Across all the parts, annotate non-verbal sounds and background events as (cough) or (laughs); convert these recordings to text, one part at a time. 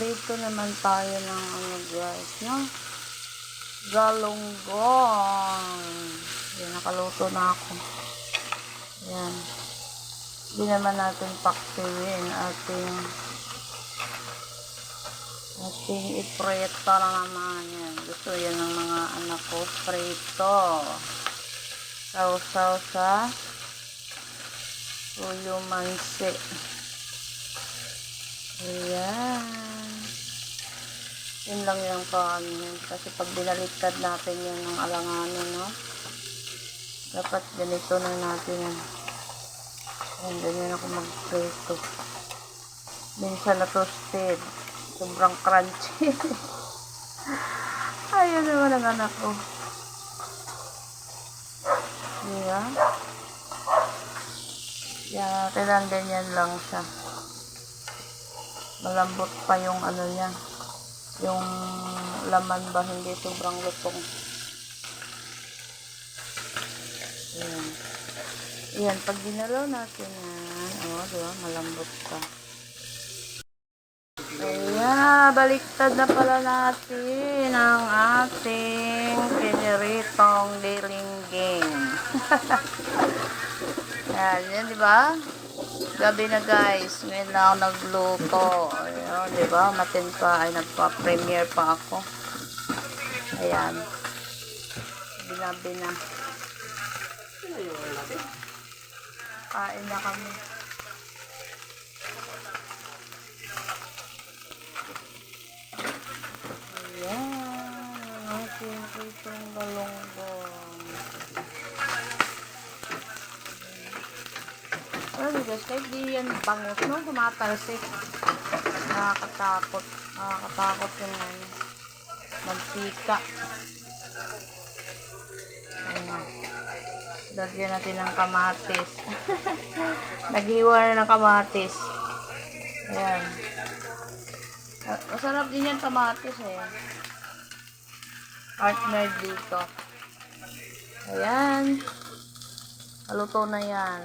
Magprito naman tayo ng ano guys, no? Galunggong. Yan, nakaluto na ako. Yan. Hindi naman natin paksiwin ating ating iprito na naman yan. Gusto yan ng mga anak ko. Prito. Sausaw sa Uyo mansi. Ayan. Yun lang yung paano yun. Kasi pag binaliktad natin yun ng alanganin, no? Dapat ganito na natin yan. Ayan, ganyan ako mag-prito. Minsan na toasted. Sobrang crunchy. (laughs) Ayun naman ang anak ko. Diba? Yan, kailangan ganyan lang siya. Malambot pa yung ano niya. Yung laman ba, hindi sobrang lutong. Yan. Yan, pag ginalaw natin yan, oh, diba, malambot pa. Ayan, baliktad na pala natin ang ating piniritong dilingging. (laughs) Yan, yan, di ba? Gabi na guys, ngayon na ako nagluto. Ayan, di ba? Matin pa, ay nagpa-premiere pa ako. Ayan. Binabi na. Kain na kami. Ayan, ating pritong galonggong. Mo guys, kahit di yan bangus, no? Tumatalsik. Nakakatakot. Nakakatakot yung ano. Mantika. Ayan. Lagyan natin ng kamatis. (laughs) Naghiwa na ng kamatis. Ayan. Ah, Masarap din yan kamatis eh. Partner dito. Ayan. Haluto na yan.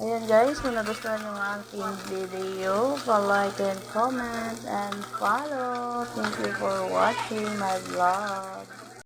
Ayan guys, kung nagustuhan nyo ang aking video, pa-like and comment and follow. Thank you for watching my vlog.